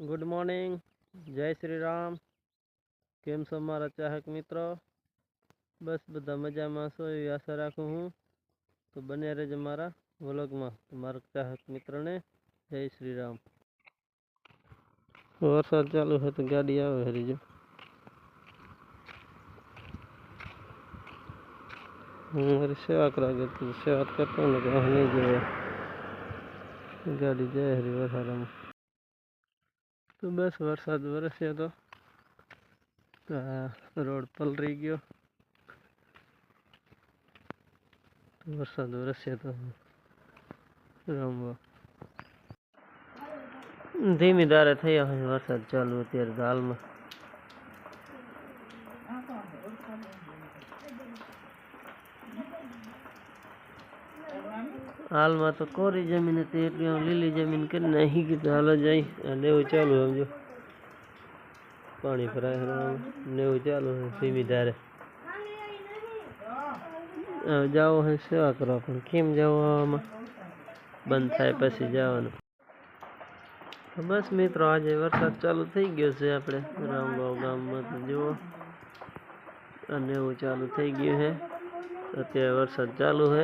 Good morning જય શ્રી રામ કેમ છો મારા ચાહક મિત્રો બસ બધા મજામાં છો એવી આશા રાખું હું તો બને રહેજો મારા વ્લોગમાં તો મારા ચાહક મિત્રને જય શ્રી રામ વરસાદ ચાલુ છે તો ગાડી આવે હરી જો હું મારી સેવા કરા ગયો તો સેવા કરતો ને તો નહીં જોયા ગાડી જાય હરી વરસાદમાં તો બસ વરસાદ વરસ્યો તો. તો આ રોડ પલરી ગયો. વરસાદ વરસ્યો તો રમવા. ધીમી ધારે થયા વરસાદ ચાલુ અત્યારે હાલમાં. હાલમાં તો કોરી જમીન હતી એટલે આમ લીલી જમીન કરી નાખી કીધું, હાલો જાય અને એવું ચાલુ સમજો. પાણી ભરાય ને એવું ચાલુ ધીમી ધારે. જાવો હોય સેવા કરવા, પણ કેમ જાવો આમાં બંધ થાય પછી જવાનું. બસ મિત્રો, આજે વરસાદ ચાલુ થઈ ગયો છે આપણે. રામગાંવ ગામમાં તો જુઓ. અને એવું ચાલુ થઈ ગયું છે અત્યારે વરસાદ ચાલુ છે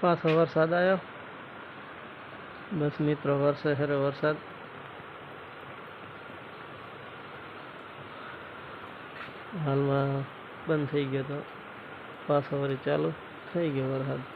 પાછો વરસાદ આવ્યો. બસ મિત્રો વરસે હેરે વરસાદ. હાલમાં બંધ થઈ ગયો તો પાછો વળી ચાલુ થઈ ગયો વરસાદ.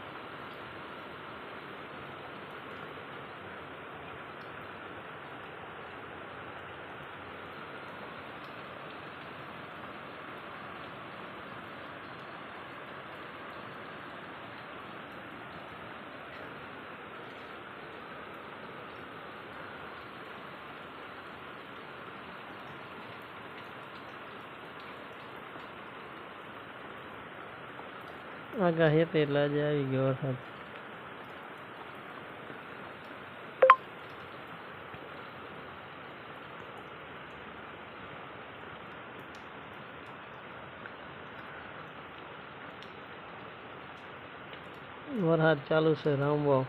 آگاہی تیلا جائے گور حد اور ہاتھ چالو سے رام وہ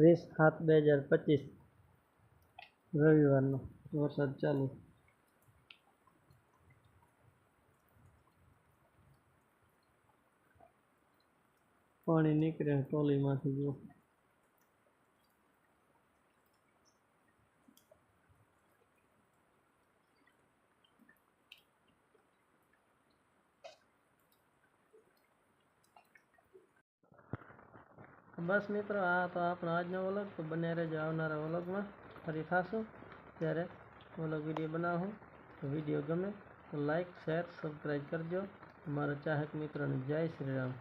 વીસ સાત બે હજાર પચીસ. રવિવારનો વરસાદ ચાલુ. પાણી નીકળે ટોલીમાંથી જો. બસ મિત્રો, આ તો આપણો આજનો વ્લોગ તો બને રહેજો આવનારા વ્લોગમાં. ફરી થશું ત્યારે વ્લોગ વીડિયો બનાવું. તો વીડિયો ગમે તો લાઈક, શેર, સબસ્ક્રાઈબ કરજો. અમારા ચાહક મિત્રોને જય શ્રી રામ.